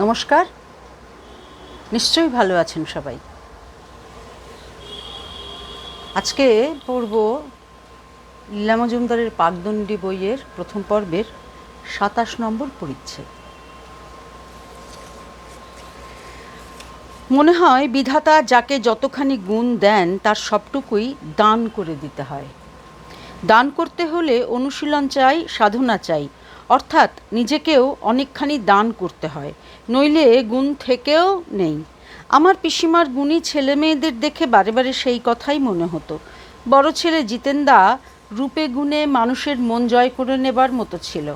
নমস্কার। নিশ্চয়ই ভালো আছেন সবাই। আজকে পড়ব লীলা মজুমদারের পাকদণ্ডী বইয়ের প্রথম পর্বের সাতাশ নম্বর পরিচ্ছেদ। মনে হয় বিধাতা যাকে যতখানি গুণ দেন, তার সবটুকুই দান করে দিতে হয়। দান করতে হলে অনুশীলন চাই, সাধনা চাই। অর্থাৎ নিজেকেও অনেকখানি দান করতে হয়, নইলে গুণ থেকেও নেই। আমার পিসিমার গুণী ছেলে মেয়েদের দেখে বারে বারে সেই কথাই মনে হতো। বড় ছেলে জিতেন্দা রূপে গুণে মানুষের মন জয় করে নেবার মতো ছিল।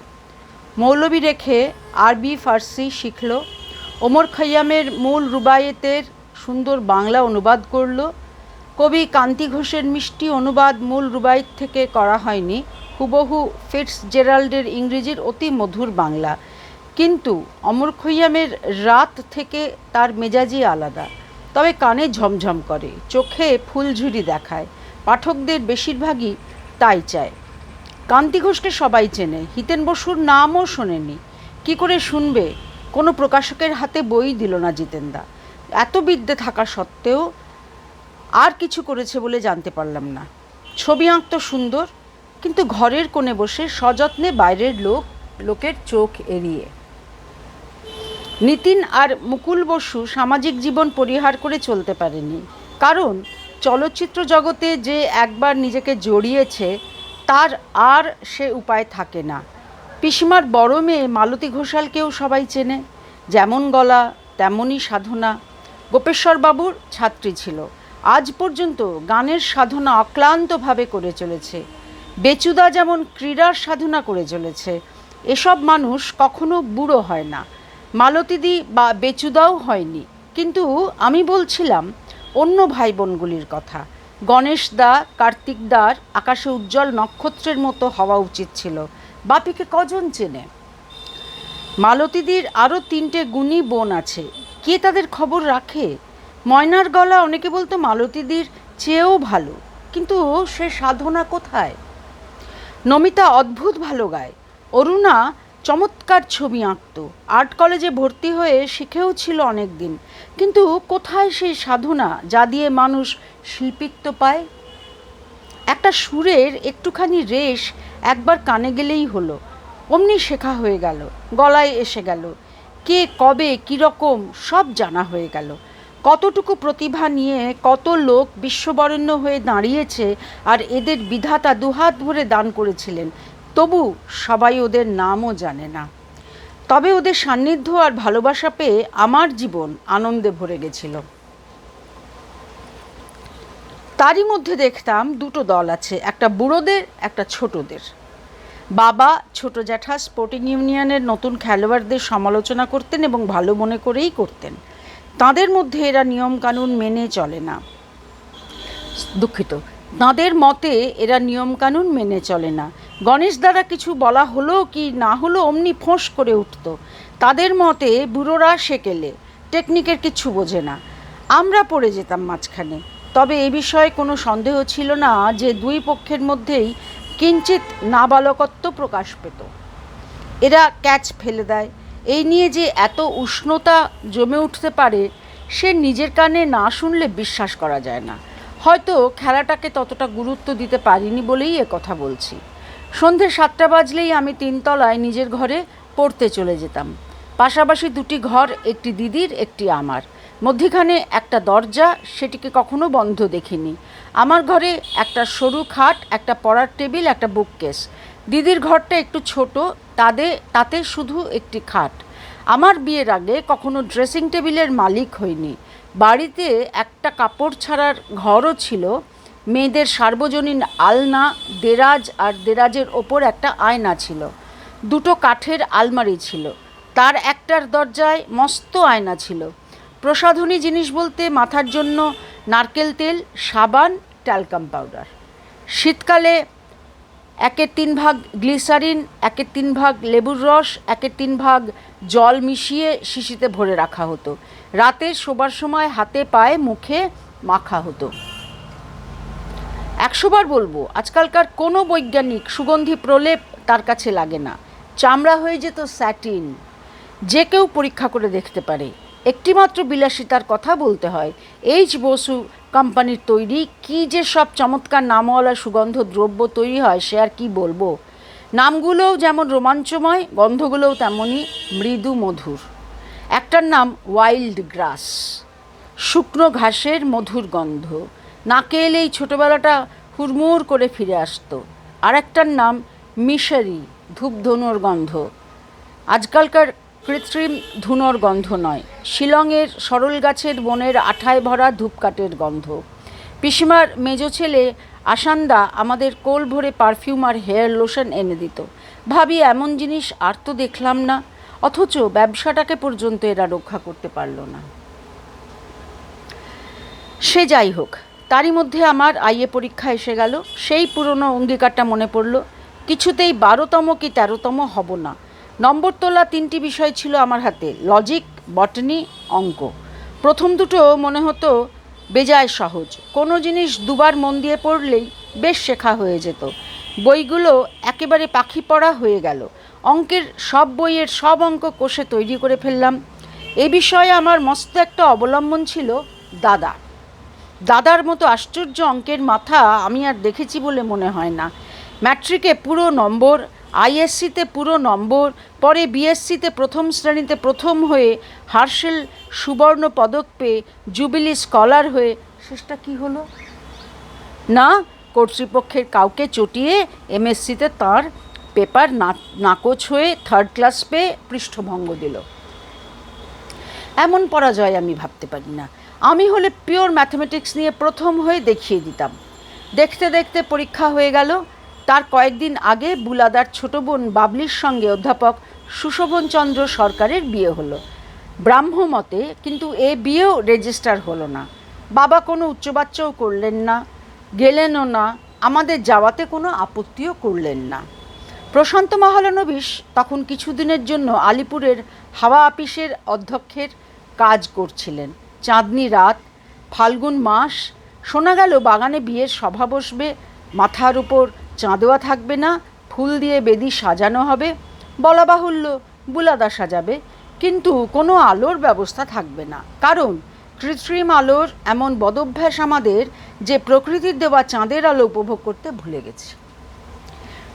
মৌলবী রেখে আরবি, ফার্সি শিখল। ওমর খৈয়ামের মূল রুবায়েতের সুন্দর বাংলা অনুবাদ করল। কবি কান্তি ঘোষের মিষ্টি অনুবাদ মূল রুবায়েত থেকে করা হয়নি। হুবহু ফিটস জেরাল্ডের ইংরেজির অতি মধুর বাংলা। কিন্তু অমর খৈয়ামের রাত থেকে তার মেজাজই আলাদা। তবে কানে ঝমঝম করে, চোখে ফুলঝুরি দেখায়। পাঠকদের বেশিরভাগই তাই চায়। কান্তি ঘোষকে সবাই চেনে, হিতেন বসুর নামও শোনেনি। কি করে শুনবে? কোনো প্রকাশকের হাতে বই দিল না জিতেন্দা। এত বিদ্যে থাকা সত্ত্বেও আর কিছু করেছে বলে জানতে পারলাম না। ছবি আঁকত সুন্দর কিন্তু ঘরের কোণে বসে সযত্নে বাইরের লোক, লোকের চোখ এড়িয়ে। নিতিন আর মুকুল বসু সামাজিক জীবন পরিহার করে চলতে পারেনি। কারণ চলচ্চিত্র জগতে যে একবার নিজেকে জড়িয়েছে, তার আর সে উপায় থাকে না। পিসিমার বড় মেয়ে মালতী ঘোষালকেও সবাই চেনে। যেমন গলা, তেমনই সাধনা। গোপেশ্বর বাবুর ছাত্রী ছিল। আজ পর্যন্ত গানের সাধনা অক্লান্তভাবে করে চলেছে। বেচুদা যেমন ক্রীড়ার সাধনা করে চলেছে, এসব মানুষ কখনো বুড়ো হয় না। মালতীদি বা বেচুদাও হয়নি। কিন্তু আমি বলছিলাম, অন্য ভাই বোনগুলির কথা। গণেশ দা, কার্তিক দার আকাশে উজ্জ্বল নক্ষত্রের মতো হওয়া উচিত ছিল। বাপিকে কজন চেনে? মালতীদির আরও তিনটে গুণী বোন আছে। কে তাদের খবর রাখে? ময়নার গলা অনেকে বলতো মালতীদির চেয়েও ভালো। কিন্তু সে সাধনা কোথায়? নমিতা অদ্ভুত ভালো গায়। অরুণা চমৎকার ছবি আঁকত। আর্ট কলেজে ভর্তি হয়ে শিখেও ছিল অনেক দিন কিন্তু কোথায় সেই সাধনা যা দিয়ে মানুষ শিল্পিত্ব পায়? একটা সুরের একটুখানি রেশ একবার কানে গেলেই হলো। অমনি শেখা হয়ে গেল, গলায় এসে গেল। কে, কবে, কীরকম, সব জানা হয়ে গেল। কতটুকু প্রতিভা নিয়ে কত লোক বিশ্ববরেণ্য হয়ে দাঁড়িয়েছে আর এদের বিধাতা দুহাত ভরে দান করেছিলেন, তবু সবাই ওদের নামও জানে না। তবে ওদের সান্নিধ্য আর ভালোবাসা পেয়ে আমার জীবন আনন্দে ভরে গেছিল। তারই মধ্যে দেখতাম দুটো দল আছে, একটা বুড়োদের, একটা ছোটদের। বাবা ছোট জ্যাঠা স্পোর্টিং ইউনিয়নের নতুন খেলোয়াড়দের সমালোচনা করতেন এবং ভালো মনে করেই করতেন। তাঁদের মধ্যে এরা নিয়মকানুন মেনে চলে না। দুঃখিত। তাঁদের মতে এরা নিয়মকানুন মেনে চলে না। গণেশ দ্বারা কিছু বলা হলো কি না হলো অমনি ফোঁস করে উঠত। তাদের মতে বুড়োরা সেকেলে, টেকনিকের কিছু বোঝে না। আমরা পড়ে যেতাম মাঝখানে। তবে এ বিষয়ে কোনো সন্দেহ ছিল না যে দুই পক্ষের মধ্যেই কিঞ্চিত নাবালকত্ব প্রকাশ পেত। এরা ক্যাচ ফেলে দেয়। এই নিয়ে যে এত উষ্ণতা জমে উঠতে পারে, সে নিজের কানে না শুনলে বিশ্বাস করা যায় না। হয়তো খেলাটাকে ততটা গুরুত্ব দিতে পারিনি বলেই এ কথা বলছি। সন্ধে সাতটা বাজলেই আমি তিনতলায় নিজের ঘরে পড়তে চলে যেতাম। পাশাপাশি দুটি ঘর, একটি দিদির, একটি আমার। মধ্যিখানে একটা দরজা, সেটিকে কখনো বন্ধ দেখিনি। আমার ঘরে একটা সরু খাট, একটা পড়ার টেবিল, একটা বুককেস। দিদির ঘরটা একটু ছোট তাদের তাতে শুধু একটি খাট। আমার বিয়ের আগে কখনো ড্রেসিং টেবিলের মালিক হইনি। বাড়িতে একটা কাপড় ছাড়ার ঘরও ছিল। মেয়েদের সার্বজনীন আলনা, দেরাজ আর দেরাজের ওপর একটা আয়না ছিল। দুটো কাঠের আলমারি ছিল। তার একটার দরজায় মস্ত আয়না ছিল। প্রসাধনী জিনিস বলতে মাথার জন্য নারকেল তেল, সাবান, ট্যালকাম পাউডার। শীতকালে একের তিন ভাগ গ্লিসারিন, একের তিন ভাগ লেবুর রস, একের তিন ভাগ জল মিশিয়ে শিশিতে ভরে রাখা হতো। রাতে শোবার সময় হাতে পায়ে মুখে মাখা হতো। একশোবার বলব, আজকালকার কোনো বৈজ্ঞানিক সুগন্ধি প্রলেপ তার কাছে লাগে না। চামড়া হয়ে যেত স্যাটিন। যে কেউ পরীক্ষা করে দেখতে পারে। একটিমাত্র বিলাসিতার কথা বলতে হয়, এইচ বসু কোম্পানির তৈরি, কী যে সব চমৎকার নামওয়ালা সুগন্ধ দ্রব্য তৈরি হয়, সে আর কি বলব? নামগুলোও যেমন রোমাঞ্চময়, গন্ধগুলোও তেমনই মৃদু মধুর একটার নাম ওয়াইল্ড গ্রাস। শুকনো ঘাসের মধুর গন্ধ। নাকে এলেই ছোটোবেলাটা হুড়মুড় করে ফিরে আসতো। আর একটার নাম মিশারি, ধূপধনুর গন্ধ। আজকালকার কৃত্রিম ধুনোর গন্ধ নয়। শিলংয়ের সরল গাছের বনের আঠায় ভরা ধূপকাঠের গন্ধ। পিসিমার মেজো ছেলে আসান্দা আমাদের কোল ভরে পারফিউম আর হেয়ার লোশন এনে দিত। ভাবি, এমন জিনিস আর তো দেখলাম না, অথচ ব্যবসাটাকে পর্যন্ত এরা রক্ষা করতে পারল না। সে যাই হোক, তারই মধ্যে আমার আইএ পরীক্ষা এসে গেল। সেই পুরনো অঙ্গীকারটা মনে পড়ল, কিছুতেই বারোতম কি তেরোতম হব না। নম্বর তোলা তিনটি বিষয় ছিল আমার হাতে লজিক বটনি অঙ্ক। প্রথম দুটো মনে হতো বেজায় সহজ। কোনো জিনিস দুবার মন দিয়ে পড়লেই বেশ শেখা হয়ে যেত। বইগুলো একেবারে পাখি পড়া হয়ে গেল। অঙ্কের সব বইয়ের সব অঙ্ক কোষে তৈরি করে ফেললাম। এ বিষয়ে আমার মস্ত একটা অবলম্বন ছিল দাদা। দাদার মতো আশ্চর্য অঙ্কের মাথা আমি আর দেখেছি বলে মনে হয় না। ম্যাট্রিকে পুরো নম্বর আইএসসিতে পুরো নম্বর, পরে বিএসসিতে প্রথম শ্রেণীতে প্রথম হয়ে হার্শেল সুবর্ণ পদক পেয়ে জুবিলি স্কলার হয়ে, শেষটা কি হলো? না, কর্তৃপক্ষের কাউকে চটিয়ে এমএসসিতে তার পেপার নাকচ হয়ে থার্ড ক্লাস পেয়ে পৃষ্ঠভঙ্গ দিল। এমন পরাজয় আমি ভাবতে পারি না। আমি হলে পিওর ম্যাথমেটিক্স নিয়ে প্রথম হয়ে দেখিয়ে দিতাম। দেখতে দেখতে পরীক্ষা হয়ে গেল তার কয়েকদিন আগে বুলাদার ছোট বোন বাবলির সঙ্গে অধ্যাপক সুশোভনচন্দ্র সরকারের বিয়ে হলো। ব্রাহ্ম মতে কিন্তু এ বিয়েও রেজিস্টার হলো না। বাবা কোনো উচ্চবাচ্যও করলেন না, গেলেনও না, আমাদের যাওয়াতে কোনো আপত্তিও করলেন না। প্রশান্ত মহালনবিশ তখন কিছুদিনের জন্য আলিপুরের হাওয়া আপিসের অধ্যক্ষের কাজ করছিলেন। চাঁদনি রাত, ফাল্গুন মাস, শোনা গেল বাগানে বিয়ের সভা বসবে, মাথার উপর চাঁদোয়া থাকবে না, ফুল দিয়ে বেদি সাজানো হবে, বলা বাহুল্য বুলাদা সাজাবে, কিন্তু কোনো আলোর ব্যবস্থা থাকবে না। কারণ কৃত্রিম আলোর এমন বদভ্যাস আমাদের যে প্রকৃতির দেওয়া চাঁদের আলো উপভোগ করতে ভুলে গেছি।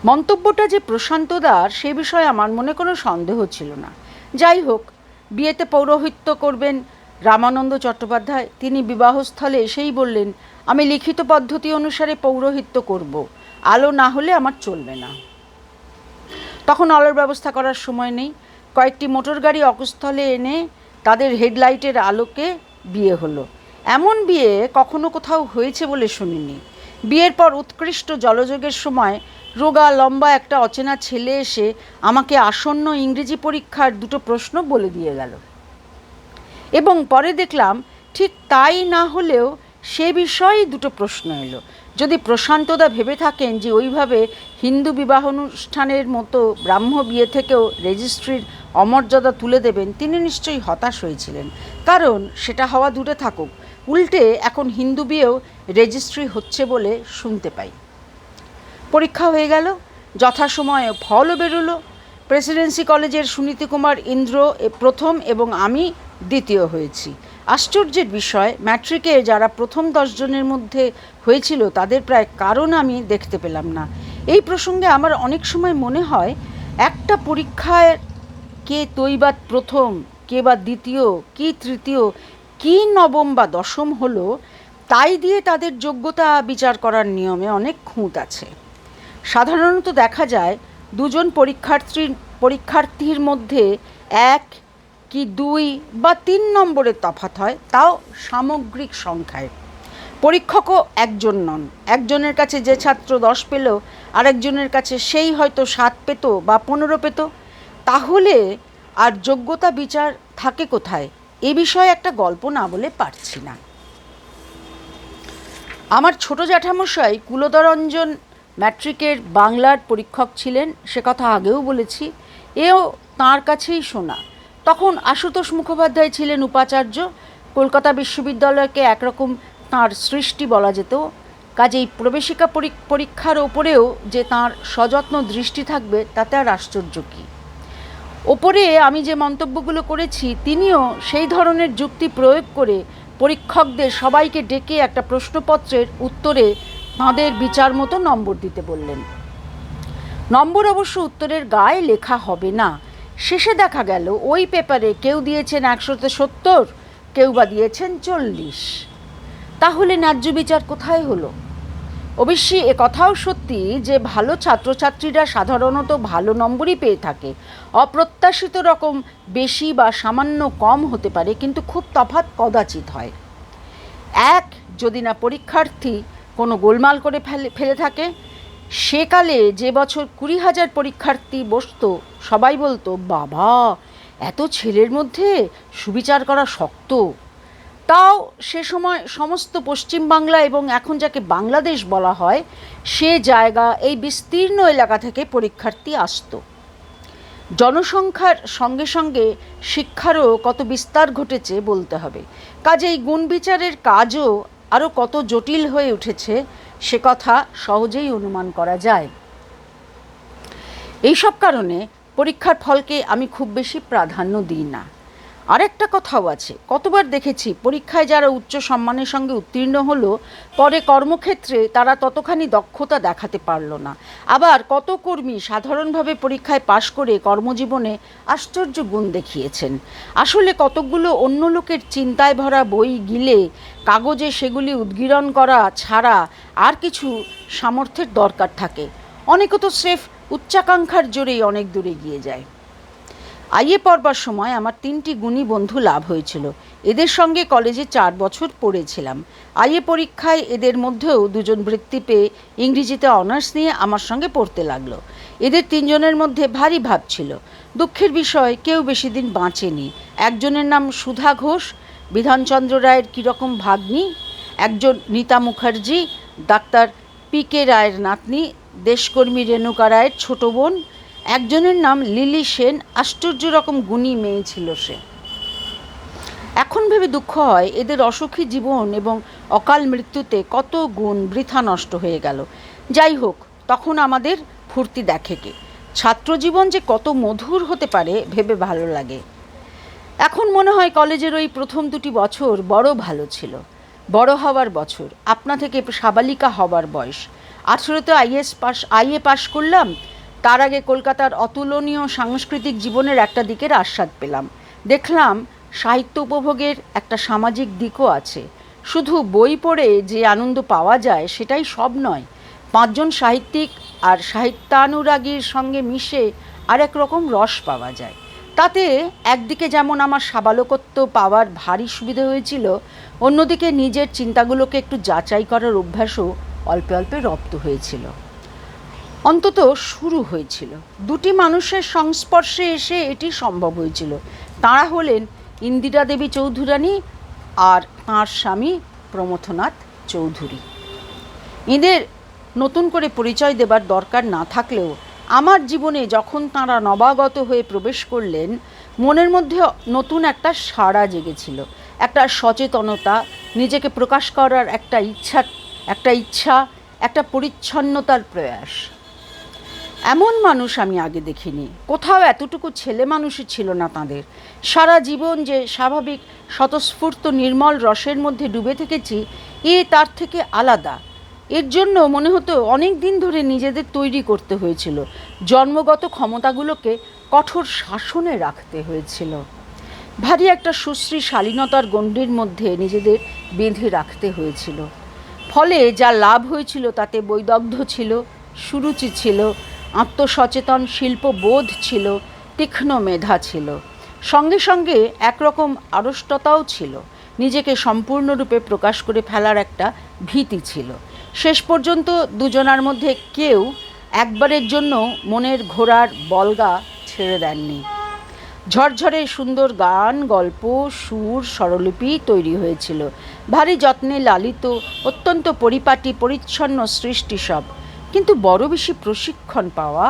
মন্তব্যটা যে প্রশান্তদার সে বিষয়ে আমার মনে কোনো সন্দেহ ছিল না। যাই হোক, বিয়েতে পৌরোহিত্য করবেন রামানন্দ চট্টোপাধ্যায়। তিনি বিবাহস্থলে এসেই বললেন, আমি লিখিত পদ্ধতি অনুসারে পৌরোহিত্য করব। আলো না হলে আমার চলবে না। তখন আলোর ব্যবস্থা করার সময় নেই। কয়েকটি মোটর গাড়ি অকস্থলে এনে তাদের হেডলাইটের আলোকে বিয়ে হলো। এমন বিয়ে কখনো কোথাও হয়েছে বলে শুনিনি। বিয়ের পর উৎকৃষ্ট জলযোগের সময় রোগা, লম্বা একটা অচেনা ছেলে এসে আমাকে আসন্ন ইংরেজি পরীক্ষার দুটো প্রশ্ন বলে দিয়ে গেল। এবং পরে দেখলাম ঠিক তাই না হলেও সে বিষয়েই দুটো প্রশ্ন এলো। যদি প্রশান্তদা ভেবে থাকেন যে ওইভাবে হিন্দু বিবাহ অনুষ্ঠানের মতো ব্রাহ্ম বিয়ে থেকেও রেজিস্ট্রির অমর্যাদা তুলে দেবেন, তিনি নিশ্চয়ই হতাশ হয়েছিলেন। কারণ সেটা হওয়া দূরে থাকুক। উল্টে এখন হিন্দু বিয়েও রেজিস্ট্রি হচ্ছে বলে শুনতে পাই। পরীক্ষা হয়ে গেল, যথাসময়ে ফলও বেরোলো। প্রেসিডেন্সি কলেজের সুনীতি কুমার ইন্দ্র প্রথম এবং আমি দ্বিতীয় হয়েছি। আশ্চর্যের বিষয়, ম্যাট্রিকে যারা প্রথম দশজনের মধ্যে হয়েছিল, তাদের প্রায় কারণ আমি দেখতে পেলাম না। এই প্রসঙ্গে আমার অনেক সময় মনে হয়, একটা পরীক্ষায় কে তৈবাত প্রথম, কে বা দ্বিতীয়, কি তৃতীয়, কি নবম বা দশম হলো, তাই দিয়ে তাদের যোগ্যতা বিচার করার নিয়মে অনেক খুঁত আছে। সাধারণত দেখা যায়, দুজন পরীক্ষার্থীর পরীক্ষার্থীর মধ্যে এক কি দুই বা তিন নম্বরের তফাত হয়, তাও সামগ্রিক সংখ্যায়। পরীক্ষকও একজন নন। একজনের কাছে যে ছাত্র দশ পেল, আরেকজনের কাছে সেই হয়তো সাত পেত বা পনেরো পেত। তাহলে আর যোগ্যতা বিচার থাকে কোথায়? এ বিষয়ে একটা গল্প না বলে পারছি না। আমার ছোট জ্যাঠামশাই কুলদরঞ্জন ম্যাট্রিকের বাংলার পরীক্ষক ছিলেন, সে কথা আগেও বলেছি। এও তাঁর কাছেই শোনা। তখন আশুতোষ মুখোপাধ্যায় ছিলেন উপাচার্য। কলকাতা বিশ্ববিদ্যালয়কে একরকম তাঁর সৃষ্টি বলা যেত কাজেই প্রবেশিকা পরীক্ষার ওপরেও যে তাঁর সযত্ন দৃষ্টি থাকবে, তাতে আর আশ্চর্য কী? ওপরে আমি যে মন্তব্যগুলো করেছি, তিনিও সেই ধরনের যুক্তি প্রয়োগ করে পরীক্ষকদের সবাইকে ডেকে একটা প্রশ্নপত্রের উত্তরে তাঁদের বিচার মতো নম্বর দিতে বললেন। নম্বর অবশ্য উত্তরের গায়ে লেখা হবে না। শেষে দেখা গেল, ওই পেপারে কেউ দিয়েছেন একশোতে সত্তর, কেউ বা দিয়েছেন চল্লিশ। তাহলে ন্যায্য বিচার কোথায় হলো? অবশ্যই এ কথাও সত্যি যে ভালো ছাত্রছাত্রীরা সাধারণত ভালো নম্বরই পেয়ে থাকে। অপ্রত্যাশিত রকম বেশি বা সামান্য কম হতে পারে, কিন্তু খুব তফাৎ কদাচিৎ হয়। এক, যদি না পরীক্ষার্থী কোনো গোলমাল করে ফেলে ফেলে থাকে সেকালে যে বছর কুড়ি হাজার পরীক্ষার্থী বসতো, সবাই বলতো, বাবা, এত ছেলের মধ্যে সুবিচার করা শক্ত। তাও সে সময় সমস্ত পশ্চিমবাংলা এবং এখন যাকে বাংলাদেশ বলা হয়, সে জায়গা, এই বিস্তীর্ণ এলাকা থেকে পরীক্ষার্থী আসতো। জনসংখ্যার সঙ্গে সঙ্গে শিক্ষারও কত বিস্তার ঘটেছে বলতে হবে। কাজেই গুণ বিচারের কাজও আরও কত জটিল হয়ে উঠেছে সে কথা সহজেই অনুমান করা যায়। এইসব কারণে পরীক্ষার ফলকে আমি খুব বেশি প্রাধান্য দিই না। আরেকটা কথাও আছে। কতবার দেখেছি, পরীক্ষায় যারা উচ্চ সম্মানের সঙ্গে উত্তীর্ণ হলো, পরে কর্মক্ষেত্রে তারা ততখানি দক্ষতা দেখাতে পারল না। আবার কত কর্মী সাধারণভাবে পরীক্ষায় পাশ করে কর্মজীবনে আশ্চর্য গুণ দেখিয়েছেন। আসলে কতকগুলো অন্য লোকের চিন্তায় ভরা বই গিলে, কাগজে সেগুলি উদ্গীরণ করা ছাড়া আর কিছু সামর্থ্যের দরকার থাকে। অনেকে তো স্রেফ উচ্চাকাঙ্ক্ষার জোরেই অনেক দূরে গিয়ে যায়। আইএ পড়বার সময় আমার তিনটি গুণী বন্ধু লাভ হয়েছিল। এদের সঙ্গে কলেজে চার বছর পড়েছিলাম। আইএ পরীক্ষায় এদের মধ্যেও দুজন বৃত্তি পেয়ে ইংরেজিতে অনার্স নিয়ে আমার সঙ্গে পড়তে লাগল। এদের তিনজনের মধ্যে ভারী ভাব ছিল। দুঃখের বিষয়, কেউ বেশি দিন বাঁচেনি। একজনের নাম সুধা ঘোষ, বিধানচন্দ্র রায়ের কীরকম ভাগ্নি, একজন Rita Mukherjee, doctor P K রায়ের নাতনি, দেশকর্মী রেণুকা রায়ের ছোট বোন একজনের নাম লিলি সেন আশ্চর্য রকম গুণী মেয়ে ছিল সে। এখন ভেবে দুঃখ হয়, এদের অসুখী জীবন এবং অকাল মৃত্যুতে কত গুণ বৃথা নষ্ট হয়ে গেল। যাই হোক, তখন আমাদের ফুর্তি দেখে কে। ছাত্রজীবন যে কত মধুর হতে পারে ভেবে ভালো লাগে। এখন মনে হয় কলেজের ওই প্রথম দুটি বছর বড় ভালো ছিল। বড় হওয়ার বছর। আপনা থেকে সাবালিকা হবার বয়স। আঠেরোতে আইএস পাস আইএ পাশ করলাম তার আগে কলকাতার অতুলনীয় সাংস্কৃতিক জীবনের একটা দিকের আস্বাদ পেলাম। দেখলাম সাহিত্য উপভোগের একটা সামাজিক দিকও আছে। শুধু বই পড়ে যে আনন্দ পাওয়া যায় সেটাই সব নয়, পাঁচজন সাহিত্যিক আর সাহিত্যানুরাগীর সঙ্গে মিশে আর এক রকম রস পাওয়া যায়। তাতে একদিকে যেমন আমার সাবালকত্ব পাওয়ার ভারী সুবিধা হয়েছিল, অন্যদিকে নিজের চিন্তাগুলোকে একটু যাচাই করার অভ্যাসও অল্পে অল্পে রপ্ত হয়েছিল। অন্তত শুরু হয়েছিল। দুটি মানুষের সংস্পর্শে এসে এটি সম্ভব হয়েছিল। তাঁরা হলেন ইন্দিরা দেবী চৌধুরানী আর তাঁর স্বামী প্রমথনাথ চৌধুরী। এদের নতুন করে পরিচয় দেবার দরকার না থাকলেও আমার জীবনে যখন তাঁরা নবাগত হয়ে প্রবেশ করলেন, মনের মধ্যে নতুন একটা সাড়া জেগেছিল। একটা সচেতনতা, নিজেকে প্রকাশ করার একটা ইচ্ছা একটা ইচ্ছা, একটা পরিচ্ছন্নতার প্রয়াস। এমন মানুষ আমি আগে দেখিনি। কোথাও এতটুকু ছেলে মানুষই ছিল না তাদের। সারা জীবন যে স্বাভাবিক স্বতঃস্ফূর্ত নির্মল রসের মধ্যে ডুবে থেকেছি, এ তার থেকে আলাদা। এর জন্য মনে হতো অনেক দিন ধরে নিজেদের তৈরি করতে হয়েছিল। জন্মগত ক্ষমতাগুলোকে কঠোর শাসনে রাখতে হয়েছিল। ভারী একটা সুশ্রী শালীনতার গণ্ডির মধ্যে নিজেদের বেঁধে রাখতে হয়েছিল। ফলে যা লাভ হয়েছিল তাতে বৈদগ্ধ ছিল, সুরুচি ছিল আত্মসচেতন শিল্পবোধ ছিল, তীক্ষ্ণ মেধা ছিল। সঙ্গে সঙ্গে একরকম আড়ষ্টতাও ছিল। নিজেকে সম্পূর্ণরূপে প্রকাশ করে ফেলার একটা ভীতি ছিল। শেষ পর্যন্ত দুজনার মধ্যে কেউ একবারের জন্য মনের ঘোড়ার বলগা ছেড়ে দেননি। ঝরঝরে সুন্দর গান, গল্প, সুর, স্বরলিপি তৈরি হয়েছিল। ভারী যত্নে লালিত, অত্যন্ত পরিপাটি, পরিচ্ছন্ন সৃষ্টি সব। কিন্তু বড় বেশি প্রশিক্ষণ পাওয়া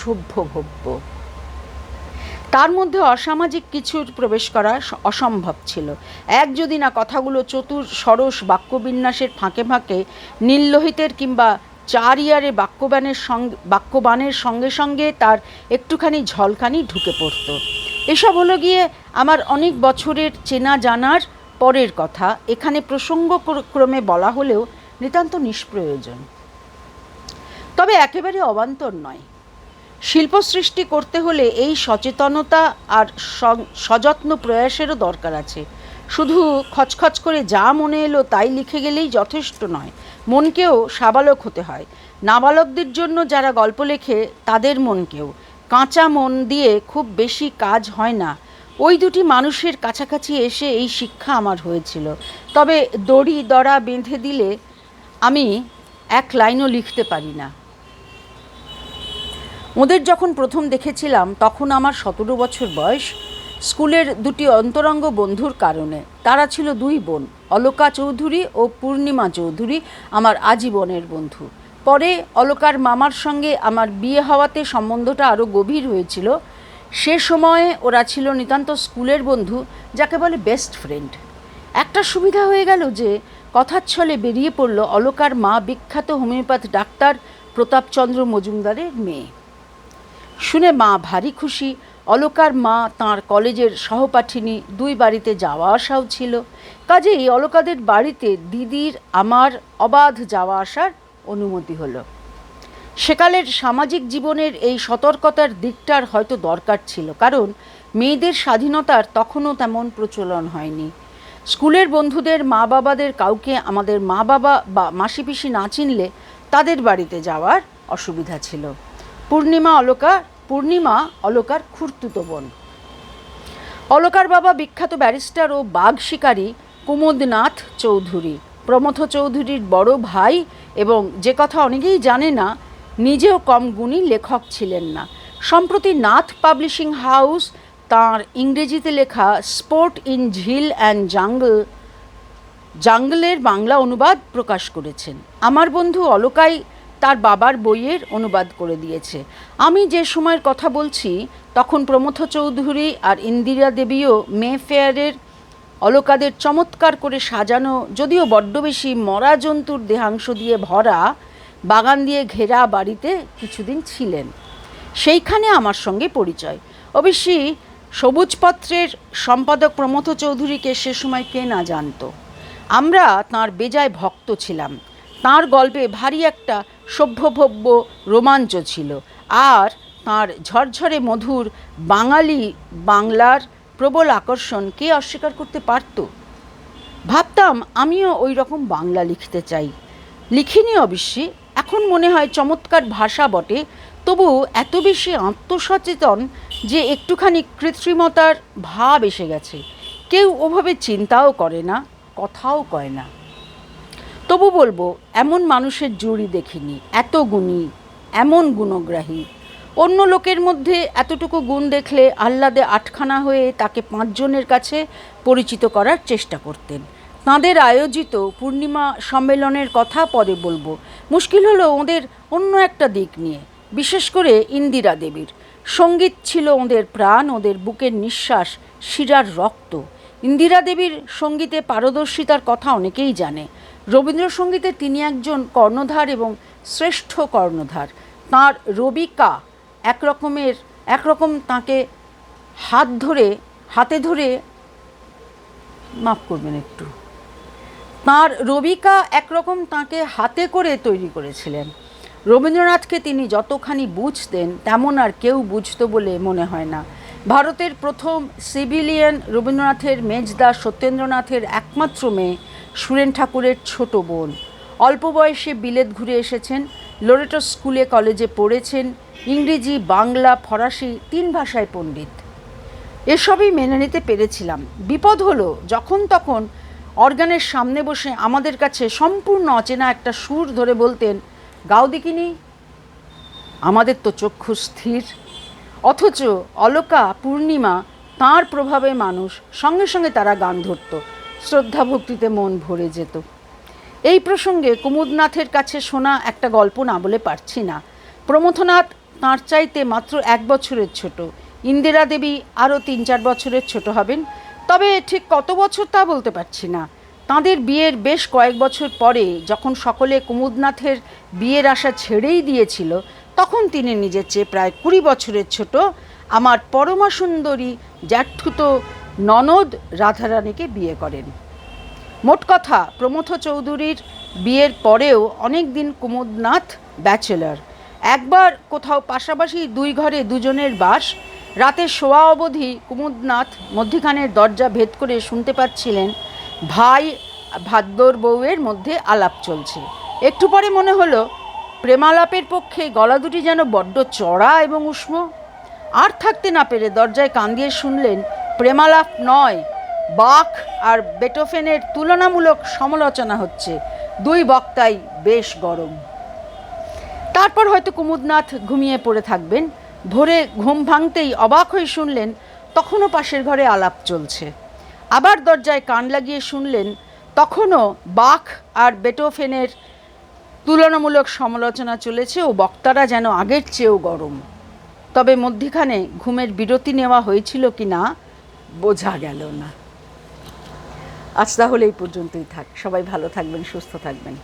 সভ্যভব্য তার মধ্যে অসামাজিক কিছুর প্রবেশ করা অসম্ভব ছিল। এক যদি না কথাগুলো চতুর সরস বাক্যবিন্যাসের ফাঁকে ফাঁকে নীললোহিতের কিংবা চার ইয়ারে বাক্যবানের সঙ্গে বাক্যবানের সঙ্গে সঙ্গে তার একটুখানি ঝলকানি ঢুকে পড়তো। এসব হলো গিয়ে আমার অনেক বছরের চেনা জানার পরের কথা। এখানে প্রসঙ্গক্রমে ক্রমে বলা হলেও নিতান্ত নিষ্প্রয়োজন। তবে একেবারে অবান্তর নয়। শিল্প সৃষ্টি করতে হলে এই সচেতনতা আর সযত্ন প্রয়াসেরও দরকার আছে। শুধু খচখচ করে যা মনে এলো তাই লিখে গেলেই যথেষ্ট নয়। মনকেও সাবালক হতে হয়। নাবালকদের জন্য যারা গল্প লেখে, তাদের মনকেও। কাঁচা মন দিয়ে খুব বেশি কাজ হয় না। ওই দুটি মানুষের কাছাকাছি এসে এই শিক্ষা আমার হয়েছিল। তবে দড়ি দড়া বেঁধে দিলে আমি এক লাইনও লিখতে পারি না। ওদের যখন প্রথম দেখেছিলাম, তখন আমার সতেরো বছর বয়স। স্কুলের দুটি অন্তরঙ্গ বন্ধুর কারণে। তারা ছিল দুই বোন, অলোকা চৌধুরী ও পূর্ণিমা চৌধুরী, আমার আজীবনের বন্ধু। পরে অলোকার মামার সঙ্গে আমার বিয়ে হওয়াতে সম্বন্ধটা আরও গভীর হয়েছিল। সে সময়ে ওরা ছিল নিতান্ত স্কুলের বন্ধু, যাকে বলে বেস্ট ফ্রেন্ড একটা সুবিধা হয়ে গেল যে কথার ছলে বেরিয়ে পড়ল অলোকার মা বিখ্যাত হোমিওপ্যাথ ডাক্তার প্রতাপচন্দ্র মজুমদারের মেয়ে। শুনে মা ভারী খুশি। অলকার মা তার কলেজের সহপাঠিনী দুই বাড়িতে যাওয়া আসাও ছিল। কাজেই অলকাদের বাড়িতে দিদির, আমার অবাধ যাওয়া আসার অনুমতি হলো। সেকালের সামাজিক জীবনের এই সতর্কতার দিকটার হয়তো দরকার ছিল, কারণ মেয়েদের স্বাধীনতার তখনও তেমন প্রচলন হয়নি। স্কুলের বন্ধুদের মা বাবাদের কাউকে আমাদের মা বাবা বা মাসি পিসি না চিনলে তাদের বাড়িতে যাওয়ার অসুবিধা ছিল। পূর্ণিমা, অলকা পূর্ণিমা অলকার খুর্তুতো বোন। অলকার বাবা বিখ্যাত ব্যারিস্টার ও বাঘ শিকারী কুমুদনাথ চৌধুরী। প্রমথ চৌধুরীর বড় ভাই এবং যে কথা অনেকেই জানে না, নিজেও কম গুণী লেখক ছিলেন না। সম্প্রতি নাথ পাবলিশিং হাউস তার ইংরেজিতে লেখা sport in jheel and jungle, জাঙ্গলের বাংলা অনুবাদ প্রকাশ করেছেন। আমার বন্ধু অলকাই তার বাবার বইয়ের অনুবাদ করে দিয়েছে। আমি যে সময়ের কথা বলছি, তখন প্রমথ চৌধুরী আর ইন্দিরা দেবীও মে ফেয়ারের অলকাদের চমৎকার করে সাজানো, যদিও বড্ড বেশি মরা জন্তুর দেহাংশ দিয়ে ভরা, বাগান দিয়ে ঘেরা বাড়িতে কিছুদিন ছিলেন। সেইখানে আমার সঙ্গে পরিচয়। অবশ্যই সবুজপত্রের সম্পাদক প্রমথ চৌধুরীকে সে সময় কে না জানতো। আমরা তাঁর বেজায় ভক্ত ছিলাম। তাঁর গল্পে ভারী একটা সভ্যভব্য রোমাঞ্চ ছিল। আর তাঁর ঝরঝরে মধুর বাঙালি বাংলার প্রবল আকর্ষণ কে অস্বীকার করতে পারত? ভাবতাম, আমিও ওই রকম বাংলা লিখতে চাই। লিখিনি অবশ্যই এখন মনে হয় চমৎকার ভাষা বটে। তবু এত বেশি আত্মসচেতন যে একটুখানি কৃত্রিমতার ভাব এসে গেছে। কেউ ওভাবে চিন্তাও করে না, কথাও কয় না। তবু বলব, এমন মানুষের জুড়ি দেখিনি, এত গুণী, এমন গুণগ্রাহী। অন্য লোকের মধ্যে এতটুকু গুণ দেখলে আহ্লাদে আটখানা হয়ে তাকে পাঁচজনের কাছে পরিচিত করার চেষ্টা করতেন। তাঁদের আয়োজিত পূর্ণিমা সম্মেলনের কথা পরে বলব, মুশকিল হলো ওদের অন্য একটা দিক নিয়ে, বিশেষ করে ইন্দিরা দেবীর। সংগীত ছিল ওদের প্রাণ, ওদের বুকের নিঃশ্বাস, শিরার রক্ত। ইন্দিরা দেবীর সঙ্গীতে পারদর্শিতার কথা অনেকেই জানে রবীন্দ্রসঙ্গীতে তিনি একজন কর্ণধার এবং শ্রেষ্ঠ কর্ণধার। তাঁর রবিকা এক রকমের একরকম তাকে হাত ধরে, হাতে ধরে, মাফ করবেন একটু। তাঁর রবিকা একরকম তাকে হাতে করে তৈরি করেছিলেন। রবীন্দ্রনাথকে তিনি যতখানি বুঝতেন, তেমন আর কেউ বুঝত বলে মনে হয় না। ভারতের প্রথম সিভিলিয়ান রবীন্দ্রনাথের মেজদা সত্যেন্দ্রনাথের একমাত্র মেয়ে সুরেন ঠাকুরের ছোট বোন। অল্প বয়সে বিলেত ঘুরে এসেছেন, লোরেটো স্কুলে কলেজে পড়েছেন, ইংরেজি, বাংলা, ফরাসি তিন ভাষায় পণ্ডিত। এসবই মেনে নিতে পেরেছিলাম। বিপদ হলো যখন তখন অর্গানের সামনে বসে আমাদের কাছে সম্পূর্ণ অচেনা একটা সুর ধরে বলতেন, গাও দেখিনি, আমাদের তো চক্ষু স্থির। অথচ অলকা, পূর্ণিমা, তাঁর প্রভাবে মানুষ সঙ্গে সঙ্গে তারা গান ধরত। শ্রদ্ধা ভক্তিতে মন ভরে যেত। এই প্রসঙ্গে কুমুদনাথের কাছে শোনা একটা গল্প না বলে পারছি না। প্রমথনাথ তাঁর চাইতে মাত্র এক বছরের ছোট। ইন্দিরা দেবী আরও তিন চার বছরের ছোট হবেন। তবে ঠিক কত বছর তা বলতে পারছি না। তাঁদের বিয়ের বেশ কয়েক বছর পরে যখন সকলে কুমুদনাথের বিয়ের আশা ছেড়েই দিয়েছিল, তখন তিনি নিজের চেয়ে প্রায় কুড়ি বছরের ছোট। আমার পরমা সুন্দরী জ্যাঠুত ননদ রাধারানীকে বিয়ে করেন। মোট কথা, প্রমথ চৌধুরীর বিয়ের পরেও অনেক দিন কুমুদনাথ ব্যাচেলার। একবার কোথাও পাশাপাশি দুই ঘরে দুজনের বাস, রাতে শোয়া অবধি কুমুদনাথ মধ্যিখানের দরজা ভেদ করে শুনতে পাচ্ছিলেন, ভাই ভাদ্যর বউয়ের মধ্যে আলাপ চলছে। একটু পরে মনে হলো, প্রেমালাপের পক্ষে গলা দুটি যেন বড্ড চড়া এবং উষ্ণ। আর থাকতে না পেরে দরজায় কান দিয়ে শুনলেন প্রেমালাপ নয়, বাক আর বেটোফেনের তুলনামূলক সমালোচনা হচ্ছে। দুই বক্তাই বেশ গরম। তারপর হয়তো কুমুদনাথ ঘুমিয়ে পড়ে থাকবেন। ভোরে ঘুম ভাঙতেই অবাক হয়ে শুনলেন, তখনও পাশের ঘরে আলাপ চলছে। আবার দরজায় কান লাগিয়ে শুনলেন, তখনও বাক আর বেটোফেনের তুলনামূলক সমালোচনা চলেছে ও বক্তারা যেন আগের চেয়েও গরম। তবে মধ্যিখানে ঘুমের বিরতি নেওয়া হয়েছিল কি না বোঝা গেল না। আজ তাহলে এই পর্যন্তই থাক। সবাই ভালো থাকবেন সুস্থ থাকবেন।